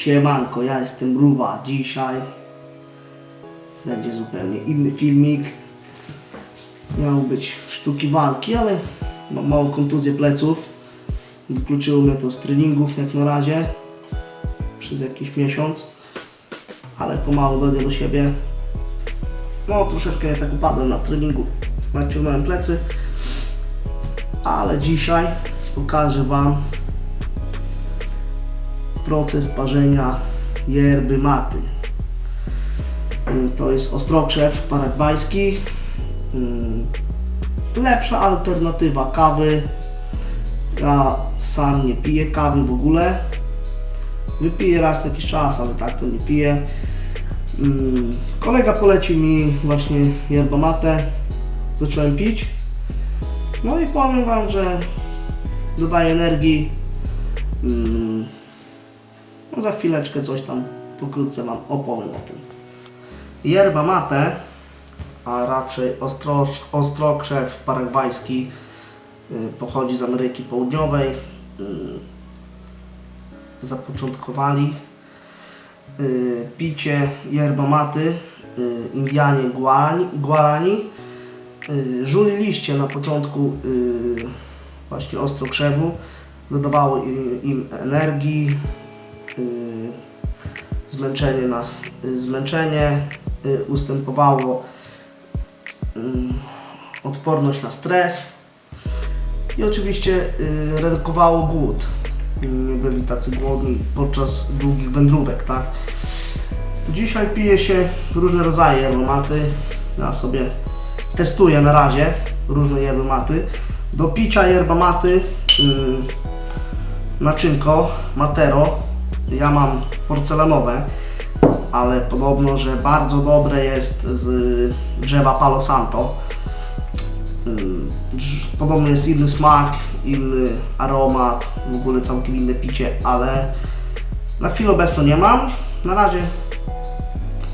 Siemanko, ja jestem Mruwa. Dzisiaj będzie zupełnie inny filmik. Miał być sztuki walki, ale mam małą kontuzję pleców. Wykluczyło mnie to z treningów jak na razie przez jakiś miesiąc, ale pomału dojdę do siebie. No troszeczkę ja tak upadłem na treningu, naciągnąłem plecy, ale dzisiaj pokażę Wam proces parzenia yerby maty. Y, To jest ostrokrzew paragwajski. Y, Lepsza alternatywa kawy. Ja sam nie piję kawy w ogóle. Wypiję raz jakiś czas, ale tak to nie piję. Mm, Kolega polecił mi właśnie yerba mate. Zacząłem pić. No i powiem Wam, że dodaje energii. No za chwileczkę coś tam pokrótce Wam opowiem o tym. Yerba mate, a raczej ostro, ostrokrzew paragwajski, y, pochodzi z Ameryki Południowej. Y, Zapoczątkowali y, picie yerba maty Indianie Guarani, Żuli liście na początku właśnie ostrokrzewu dodawało i- im energii, zmęczenie nas, zmęczenie y, ustępowało y, odporność na stres i oczywiście y, redukowało głód. Nie byli tacy głodni podczas długich wędrówek, tak? Dzisiaj pije się różne rodzaje yerbomaty. Ja sobie testuję na razie różne yerbomaty. Do picia yerbamaty y, naczynko Matero. Ja mam porcelanowe, ale podobno, że bardzo dobre jest z drzewa Palo Santo. Podobno jest inny smak, inny aromat, w ogóle całkiem inne picie, ale na chwilę obecną nie mam. Na razie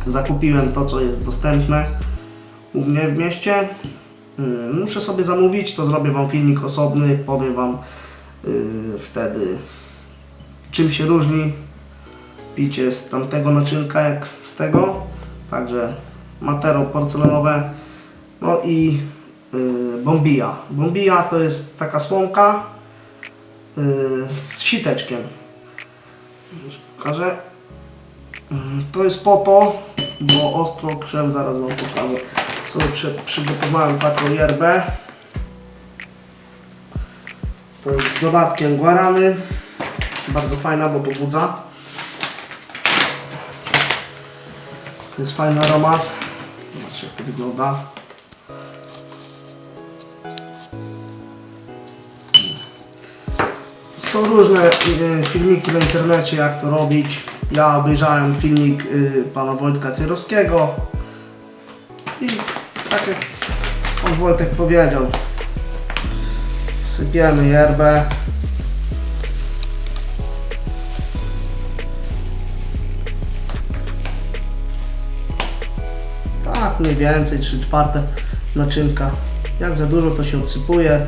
zakupiłem to, co jest dostępne u mnie w mieście. Muszę sobie zamówić, to zrobię Wam filmik osobny, powiem Wam yy, wtedy czym się różni picie z tamtego naczynka jak z tego. Także matero porcelanowe. No i yy, bombija. Bombija to jest taka słomka yy, z siteczkiem. Pokażę. Mm, To jest po to, bo ostro krzew, zaraz Wam pokażę. Sobie przy, przygotowałem taką yerbę. To jest z dodatkiem guarany. Bardzo fajna, bo pobudza. Jest fajny aromat. Zobaczcie jak to wygląda. Są różne y, filmiki na internecie jak to robić. Ja obejrzałem filmik y, pana Wojtka Cierowskiego i tak jak pan Wojtek powiedział, sypiemy yerbę. Tak, mniej więcej 3 czwarte naczynka. Jak za dużo to się odsypuje.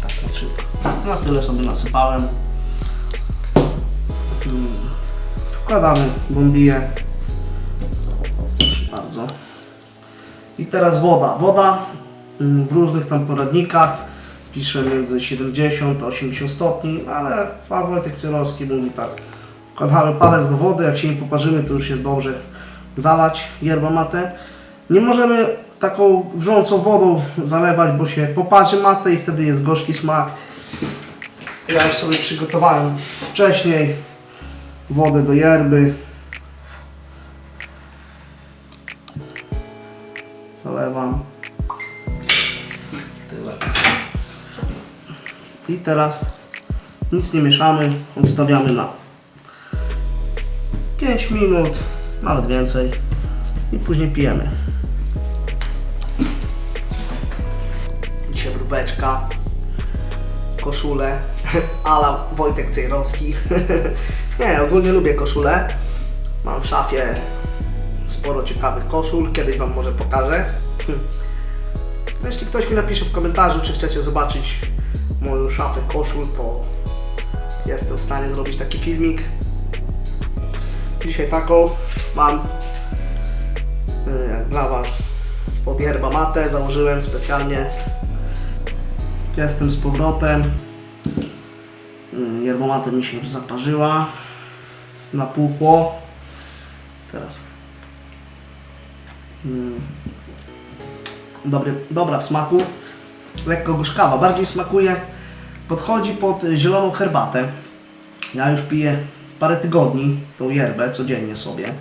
Tak, naczynka. Na tyle sobie nasypałem. Hmm. Wkładamy bombiję. Teraz woda. Woda mm, w różnych tam poradnikach pisze między 70 a 80 stopni, ale pan Wojtek Cierowski mówi tak. Wkładamy palec do wody, jak się nie poparzymy, to już jest dobrze zalać yerba mate. Nie możemy taką wrzącą wodą zalewać, bo się poparzy matę i wtedy jest gorzki smak. Ja już sobie przygotowałem wcześniej wodę do yerby. Zalewam. Tyle. I teraz nic nie mieszamy, odstawiamy na 5 minut, nawet więcej i później pijemy. Dzisiaj brubeczka, koszulę, ala Wojtek Cejrowski. nie, ogólnie lubię koszulę. Mam w szafie sporo ciekawych koszul, kiedyś Wam może pokażę. Jeśli ktoś mi napisze w komentarzu, czy chcecie zobaczyć moją szafę koszul, to jestem w stanie zrobić taki filmik. Dzisiaj taką mam y, dla Was pod yerba mate założyłem specjalnie. Jestem z powrotem. Yerba mate mi się już zaparzyła. Napuchło. Teraz. Mm. Dobry, dobra w smaku. Lekko gorzkawa. Bardziej smakuje. Podchodzi pod zieloną herbatę. Ja już piję parę tygodni tą yerbę codziennie sobie.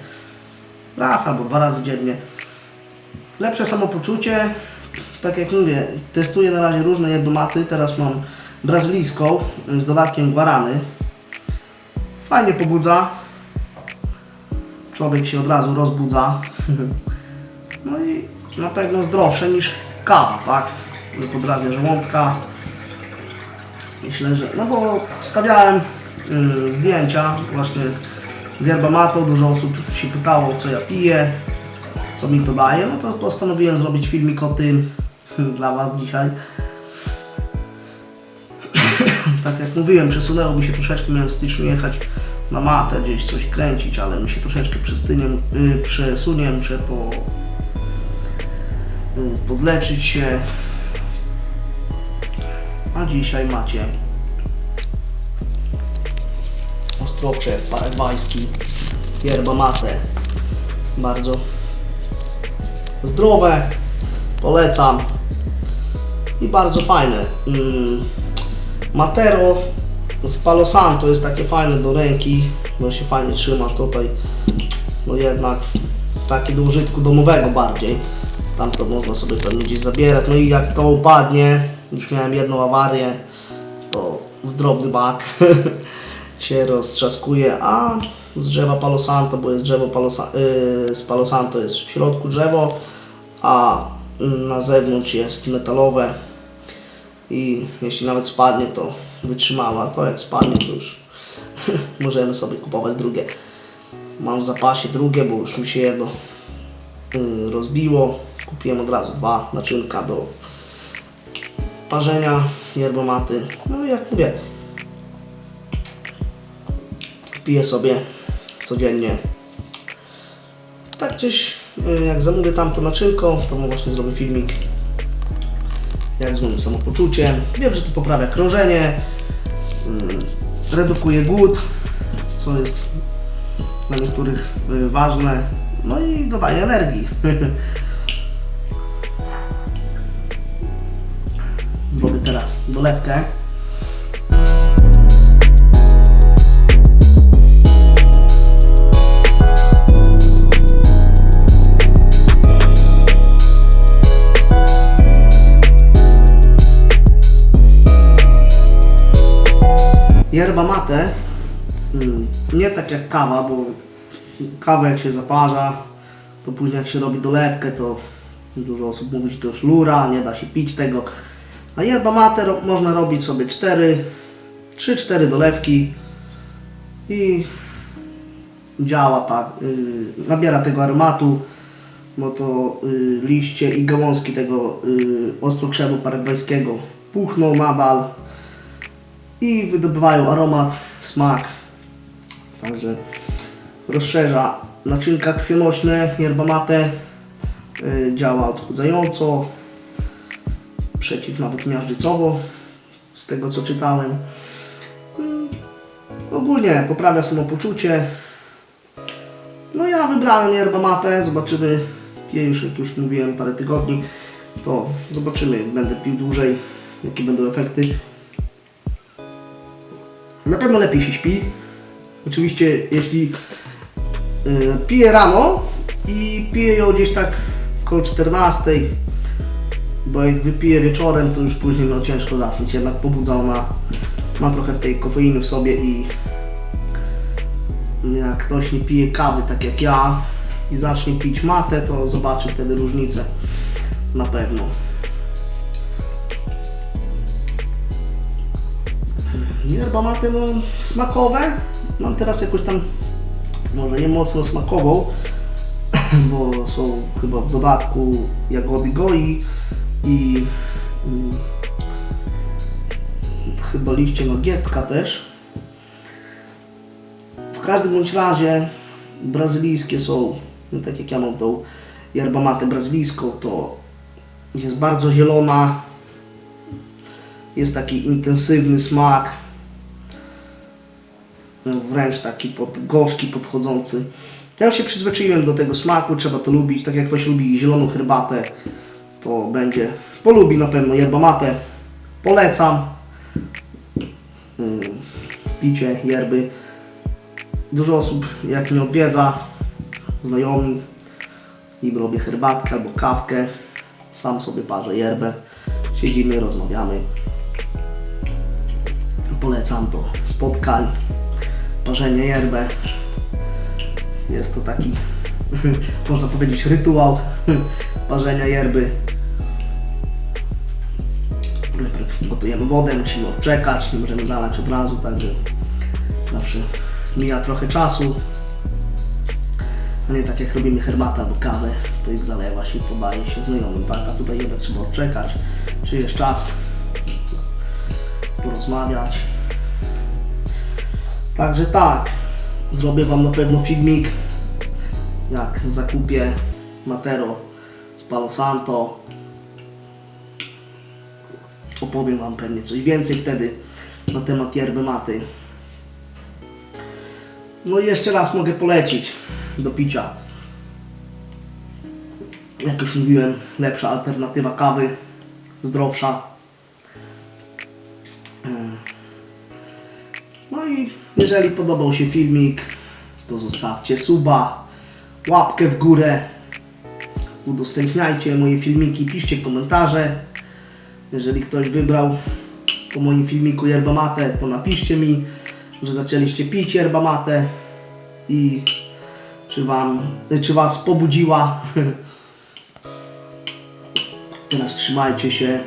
Raz albo dwa razy dziennie. Lepsze samopoczucie. Tak jak mówię, testuję na razie różne yerbomaty. Teraz mam brazylijską z dodatkiem guarany. Fajnie pobudza. Człowiek się od razu rozbudza. Na pewno zdrowsze niż kawa, tak? Nie podrawia żołądka. Myślę, że... No bo wstawiałem y, zdjęcia właśnie z yerba mate. Dużo osób się pytało, co ja piję, co mi to daje. No to postanowiłem zrobić filmik o tym dla Was dzisiaj. tak jak mówiłem, przesunęło mi się troszeczkę, miałem w styczniu jechać na matę, gdzieś coś kręcić, ale mi się troszeczkę przystynie, y, przesunie, muszę po, podleczyć się. A dzisiaj macie ostrokrzew paragwajski, yerba mate. Bardzo zdrowe, polecam i bardzo fajne. Mm, Matero z Palo Santo jest takie fajne do ręki, bo się fajnie trzyma tutaj. No jednak takie do użytku domowego bardziej. Tam to można sobie pewnie gdzieś zabierać. No i jak to upadnie, już miałem jedną awarię, to w drobny bak się roztrzaskuje, a z drzewa Palo Santo, bo jest drzewo Palo, Sa- yy, z Palo Santo jest w środku drzewo, a na zewnątrz jest metalowe i jeśli nawet spadnie, to wytrzymała. To jak spadnie, to już możemy sobie kupować drugie. Mam w zapasie drugie, bo już mi się jedno y, rozbiło. Kupiłem od razu dwa naczynka do parzenia yerbomaty. No i jak mówię, piję sobie codziennie. Tak gdzieś, y, jak zamówię tamto naczynko, to właśnie zrobię filmik jak z moim samopoczuciem. Wiem, że to poprawia krążenie, mm, redukuje głód, co jest dla niektórych y, ważne, no i dodaje energii. dolewkę. Yerba mate, mm, nie tak jak kawa, bo kawę jak się zaparza, to później jak się robi dolewkę, to dużo osób mówi, że to już lura, nie da się pić tego. A yerba mate można robić sobie 4, 3-4 dolewki i działa tak, yy, nabiera tego aromatu, bo to y, liście i gałązki tego y, ostrokrzewu paragwajskiego puchną nadal i wydobywają aromat, smak. Także rozszerza naczynka krwionośne, yerba mate, y, działa odchudzająco, przeciw nawet miażdżycowo, z tego co czytałem. Mm, Ogólnie poprawia samopoczucie. No ja wybrałem yerba mate, zobaczymy, piję już jak już mówiłem parę tygodni, to zobaczymy, będę pił dłużej, jakie będą efekty. Na pewno lepiej się śpi. Oczywiście, jeśli y, piję rano i piję ją gdzieś tak koło 14, bo jak wypiję wieczorem, to już później miał ciężko zasnąć. Jednak pobudza ona, ma trochę tej kofeiny w sobie i jak ktoś nie pije kawy tak jak ja i zacznie pić matę, to zobaczy wtedy różnicę. Na pewno. Yerba mate no smakowe. Mam teraz jakoś tam może nie mocno smakową, bo są chyba w dodatku jagody goi i mm, chyba liście nogietka też. W każdym bądź razie brazylijskie są, no tak jak ja mam tą yerba mate brazylijską, to jest bardzo zielona, jest taki intensywny smak, no, wręcz taki pod gorzki podchodzący. Ja już się przyzwyczaiłem do tego smaku, trzeba to lubić, tak jak ktoś lubi zieloną herbatę, to będzie, polubi na pewno yerba mate, polecam mm, picie yerby. Dużo osób jak mnie odwiedza, znajomi, im robię herbatkę albo kawkę, sam sobie parzę yerbę, siedzimy, rozmawiamy. Polecam to spotkań, parzenie yerbę. Jest to taki, można powiedzieć, rytuał parzenia yerby. Gotujemy wodę, musimy odczekać, nie możemy zalać od razu, także zawsze mija trochę czasu. A nie tak jak robimy herbatę albo kawę, to ich zalewa się podaje się znajomym, tak? A tutaj jednak trzeba odczekać, czy jest czas porozmawiać. Także tak, zrobię Wam na pewno filmik, jak zakupię Matero z Palo Santo. Opowiem Wam pewnie coś więcej wtedy na temat yerby maty. No i jeszcze raz mogę polecić do picia. Jak już mówiłem, lepsza alternatywa kawy, zdrowsza. Em. No i jeżeli podobał się filmik, to zostawcie suba, łapkę w górę, udostępniajcie moje filmiki, piszcie komentarze. Jeżeli ktoś wybrał po moim filmiku yerba mate, to napiszcie mi, że zaczęliście pić yerba mate i czy wam, czy was pobudziła. Teraz trzymajcie się.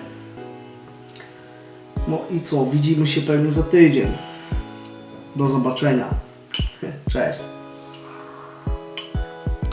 No i co, widzimy się pewnie za tydzień. Do zobaczenia. Cześć.